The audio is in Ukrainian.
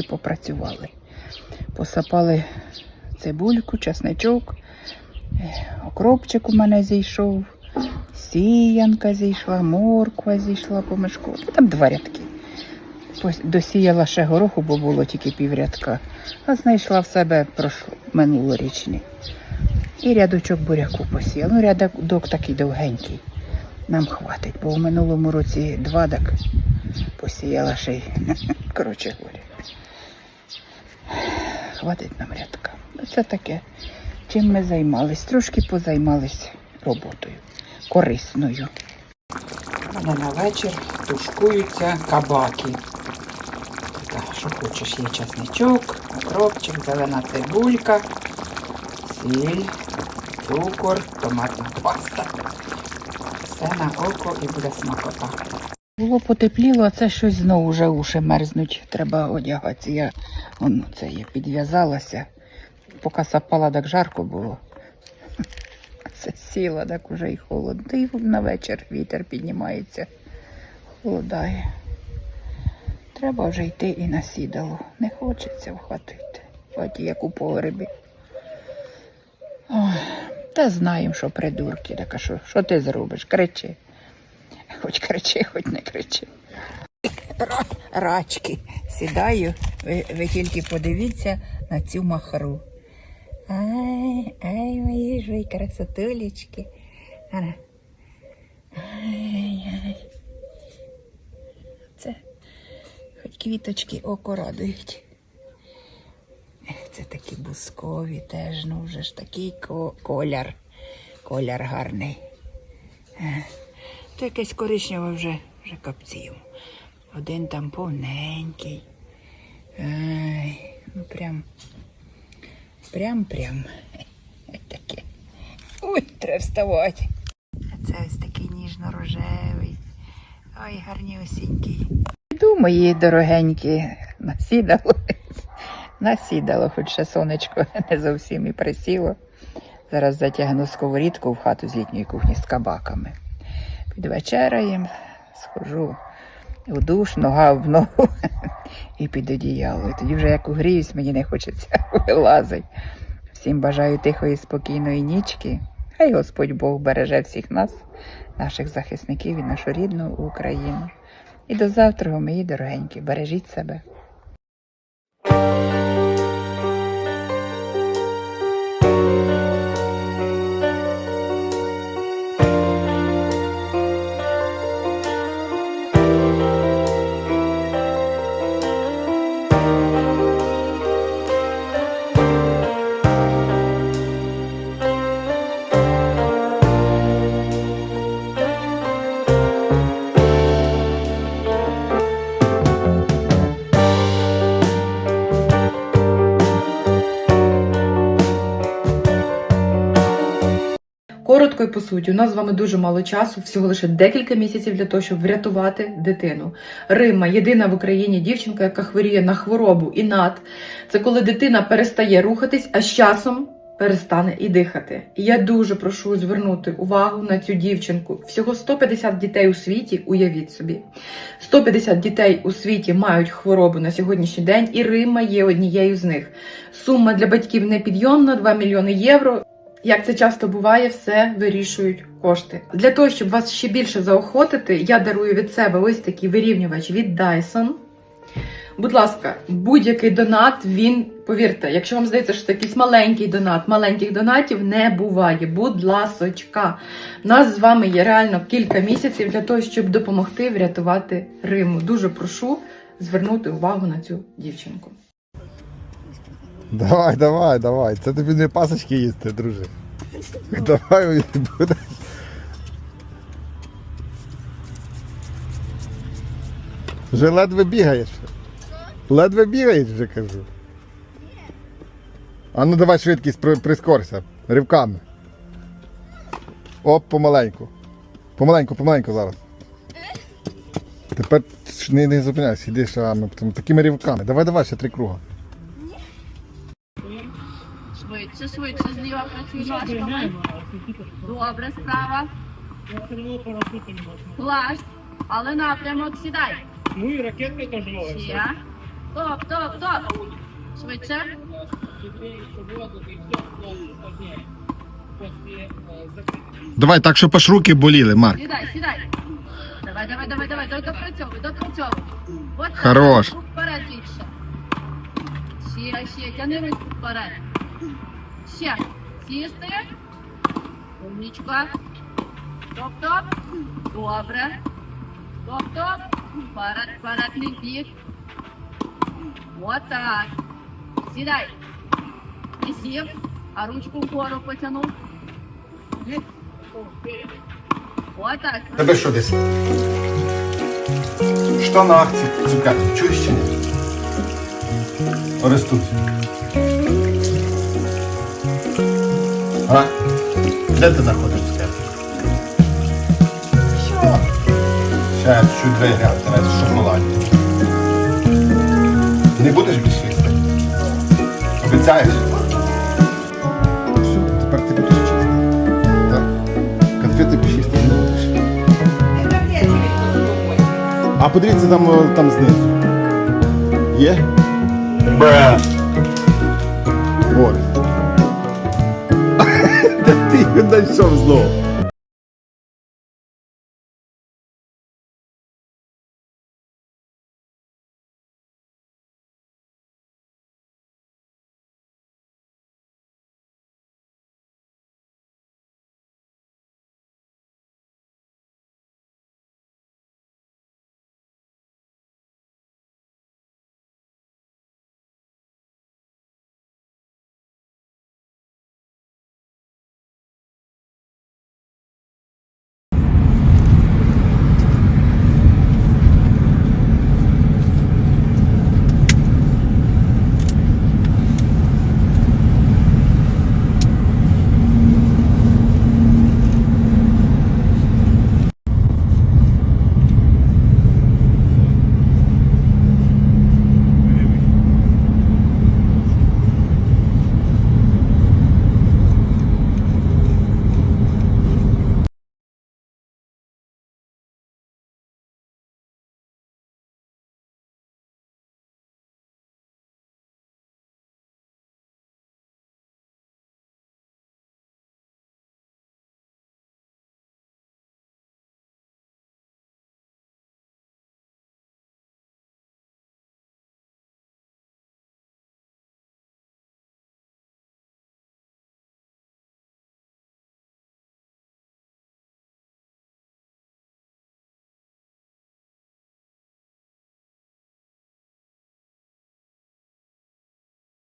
Попрацювали. Посапали цибульку, чесничок, е, окропчик у мене зійшов, сіянка зійшла, морква зійшла по мешку. Там два рядки. Досіяла ще гороху, бо було тільки піврядка, а знайшла в себе прошло, минулорічні. І рядочок буряку посіяла. Ну, рядок такий довгенький. Нам хватить, бо в минулому році два так посіяла ще й. Коротше говоря. Хватить нам рядка. Це таке. Чим ми займались? Трошки позаймались роботою корисною. У на вечір тушкуються кабаки. Так, що хочеш, є часничок, окропчик, зелена цибулька, сіль, цукор, томатна паста. Все на око і буде смакота. Було потепліло, а це щось знову вже уші мерзнуть. Треба одягатися. Я он, це я підв'язалася. Поки сапала, так жарко було. Це сіла, так уже і холодно. Й на вечір вітер піднімається, холодає. Треба вже йти і на сідало. Не хочеться в хату йти. В хаті, як у погребі. Ой, та знаємо, що придурки. Так що, що ти зробиш? Кричи. Хоч кричи, хоч не кричи. Рачки. Сідаю, ви, ви тільки подивіться на цю махру. Ай, ай, мої ж ви красотулечки. Ай, ай. Це хоч квіточки око радують. Це такі бускові теж, ну вже ж такий ко- колір. Колір гарний. Е, То якесь коричневе вже, вже капців. Один там повненький. Ай, ну прям. Прям-прям. Таке. Ой, треба вставати. Це ось такий ніжно-рожевий. Ой, гарні осінький. Іду, мої дорогенькі, насідало. Насідало, хоч ще сонечко не зовсім і присіло. Зараз затягну сковорідку в хату з літньої кухні з кабаками. Підвечеряємо, схожу у душ, нога в ногу і під одіяло. І тоді вже як угріюсь, мені не хочеться вилазить. Всім бажаю тихої, спокійної нічки. Хай Господь Бог береже всіх нас, наших захисників і нашу рідну Україну. І до завтра, мої дорогенькі, бережіть себе. Коротко по суті, у нас з вами дуже мало часу, всього лише декілька місяців для того, щоб врятувати дитину. Рима єдина в Україні дівчинка, яка хворіє на хворобу і над. Це коли дитина перестає рухатись, а з часом перестане і дихати. Я дуже прошу звернути увагу на цю дівчинку. Всього 150 дітей у світі, уявіть собі. 150 дітей у світі мають хворобу на сьогоднішній день, і Рима є однією з них. Сума для батьків непідйомна 2 мільйони євро. Як це часто буває, все вирішують кошти. Для того, щоб вас ще більше заохотити, я дарую від себе ось такий вирівнювач від Dyson. Будь ласка, будь-який донат, він, повірте, якщо вам здається, що це якийсь маленький донат, маленьких донатів не буває. Будь ласочка. Нас з вами є реально кілька місяців для того, щоб допомогти врятувати Риму. Дуже прошу звернути увагу на цю дівчинку. Давай, давай, давай. Це тобі не пасочки їсти, друже. Давай буде. Вже ледве бігаєш. Ледве бігаєш вже кажу. А ну давай швидкість прискорся. Ривками. Оп, помаленьку. Помаленьку, помаленьку зараз. Тепер не, не зупиняйся, іди шагами, такими ривками. Давай, давай, ще три круга. Швидше, швидше, зліва працюй ножками. Добре, справа. Плащ, але напрямок сідай. Ну і ракетка теж. Ще. Стоп, стоп, стоп. Швидше. Давай так, щоб аж руки боліли, Марк. Сідай, сідай. Давай, давай, давай, давай, допрацьовуй, допрацьовуй. Вот так. Хорош. Вперед більше. Ще, ще, тяни руку вперед. Ще. Сісти. Умнічка. Топ-топ. Добре. Топ-топ. Вперед, вперед, не в. Вот так. Сідай. І сів, а ручку вгору потягнув. Вот так. Десь? В штанах ці цукерки, чуєш чи ні? Арестуй. Де ти знаходиш цукерки? Що? Ще чуть дві грати, в шоколаді. Не будеш більше їсти? Обіцяєш? Все, тепер ти будеш. Так? Конфети більше їсти не будеш. А подивіться там, там знизу. Є? Бра. Ти його знову.